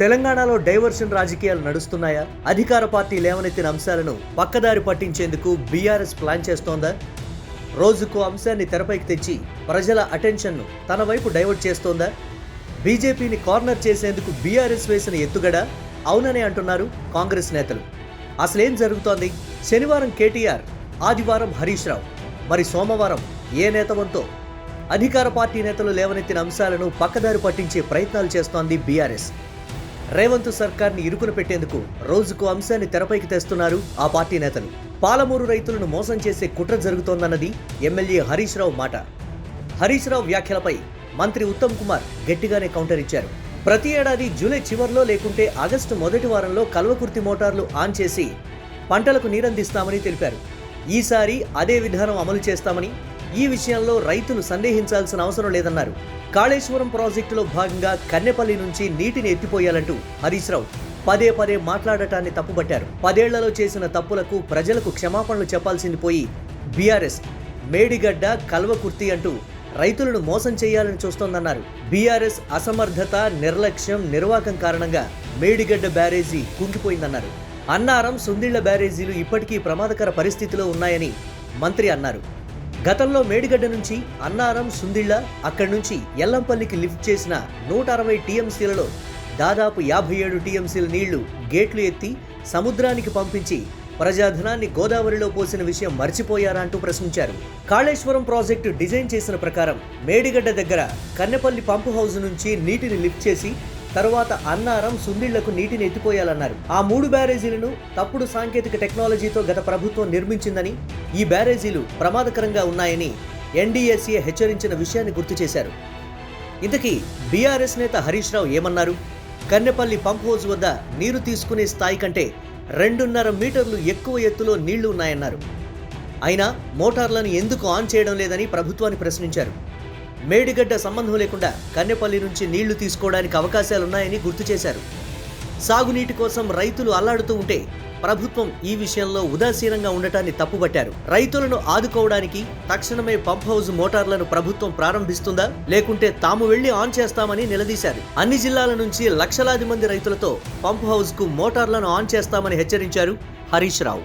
తెలంగాణలో డైవర్షన్ రాజకీయాలు నడుస్తున్నాయా? అధికార పార్టీ లేవనెత్తిన అంశాలను పక్కదారి పట్టించేందుకు బీఆర్ఎస్ ప్లాన్ చేస్తోందా? రోజుకు అంశాన్ని తెరపైకి తెచ్చి ప్రజల అటెన్షన్ను తన వైపు డైవర్ట్ చేస్తోందా? బీజేపీని కార్నర్ చేసేందుకు బీఆర్ఎస్ వేసిన ఎత్తుగడ? అవుననే అంటున్నారు కాంగ్రెస్ నేతలు. అసలేం జరుగుతోంది? శనివారం కేటీఆర్ ఆదివారం హరీష్ రావు. మరి సోమవారం ఏ నేతవంతో అధికార పార్టీ నేతలు లేవనెత్తిన అంశాలను పక్కదారి పట్టించే ప్రయత్నాలు చేస్తోంది బీఆర్ఎస్. రేవంత్ సర్కార్ని ఇరుకున పెట్టేందుకు రోజుకు అంశాన్ని తెరపైకి తెస్తున్నారు ఆ పార్టీ నేతలు. పాలమూరు రైతులను మోసం చేసే కుట్ర జరుగుతోందన్నది ఎమ్మెల్యే హరీష్ రావు మాట. హరీష్ రావు వ్యాఖ్యలపై మంత్రి ఉత్తమ్ కుమార్ గట్టిగానే కౌంటర్ ఇచ్చారు. ప్రతి ఏడాది జూలై చివర్లో లేకుంటే ఆగస్టు మొదటి వారంలో కల్వకుర్తి మోటార్లు ఆన్ చేసి పంటలకు నీరందిస్తామని తెలిపారు. ఈసారి అదే విధానం అమలు చేస్తామని ఈ విషయంలో రైతులు సందేహించాల్సిన అవసరం లేదన్నారు. కాళేశ్వరం ప్రాజెక్టులో భాగంగా కన్నెపల్లి నుంచి నీటిని ఎత్తిపోయాలంటూ హరీష్ రావు పదే పదే మాట్లాడటాన్ని తప్పుపట్టారు పదేళ్ళలో చేసిన తప్పులకు ప్రజలకు క్షమాపణలు చెప్పాల్సింది పోయి బీఆర్ఎస్ మేడిగడ్డ కల్వకుర్తి అంటూ రైతులను మోసం చేయాలని చూస్తోందన్నారు. బీఆర్ఎస్ అసమర్థత నిర్లక్ష్యం నిర్వాకం కారణంగా మేడిగడ్డ బ్యారేజీ కుంగిపోయిందన్నారు. అన్నారం సుందిళ్ళ బ్యారేజీలు ఇప్పటికీ ప్రమాదకర పరిస్థితిలో ఉన్నాయని మంత్రి అన్నారు. గతంలో మేడిగడ్డ నుంచి అన్నారం సుందిళ్ళ అక్కడి నుంచి ఎల్లంపల్లికి లిఫ్ట్ చేసిన నూట అరవై టీఎంసీలలో దాదాపు యాభై ఏడు టీఎంసీల నీళ్ళు గేట్లు ఎత్తి సముద్రానికి పంపించి ప్రజాధనాన్ని గోదావరిలో పోసిన విషయం మర్చిపోయారా అంటూ ప్రశ్నించారు. కాళేశ్వరం ప్రాజెక్టు డిజైన్ చేసిన ప్రకారం మేడిగడ్డ దగ్గర కన్నెపల్లి పంపు హౌస్ నుంచి నీటిని లిఫ్ట్ చేసి తరువాత అన్నారం సుందిళ్ళకు నీటిని ఎత్తిపోయాలన్నారు. ఆ మూడు బ్యారేజీలను తప్పుడు సాంకేతిక టెక్నాలజీతో గత ప్రభుత్వం నిర్మించిందని ఈ బ్యారేజీలు ప్రమాదకరంగా ఉన్నాయని ఎన్డీఎస్ఏ హెచ్చరించిన విషయాన్ని గుర్తు చేశారు. ఇంతకీ బీఆర్ఎస్ నేత హరీష్ రావు ఏమన్నారు? కన్నెపల్లి పంప్ హౌజ్ వద్ద నీరు తీసుకునే స్థాయి కంటే రెండున్నర మీటర్లు ఎక్కువ ఎత్తులో నీళ్ళు ఉన్నాయన్నారు. అయినా మోటార్లను ఎందుకు ఆన్ చేయడం లేదని ప్రభుత్వాన్ని ప్రశ్నించారు. మేడిగడ్డ సంబంధం లేకుండా కన్నెపల్లి నుంచి నీళ్ళు తీసుకోవడానికి అవకాశాలున్నాయని గుర్తు చేశారు. సాగునీటి కోసం రైతులు అల్లాడుతూ ఉంటే ప్రభుత్వం ఈ విషయంలో ఉదాసీనంగా ఉండటాన్ని తప్పుబట్టారు రైతులను ఆదుకోవడానికి తక్షణమే పంప్ హౌస్ మోటార్లను ప్రభుత్వం ప్రారంభిస్తుందా? లేకుంటే తాము వెళ్ళి ఆన్ చేస్తామని నిలదీశారు. అన్ని జిల్లాల నుంచి లక్షలాది మంది రైతులతో పంప్ హౌస్కు మోటార్లను ఆన్ చేస్తామని హెచ్చరించారు హరీష్ రావు.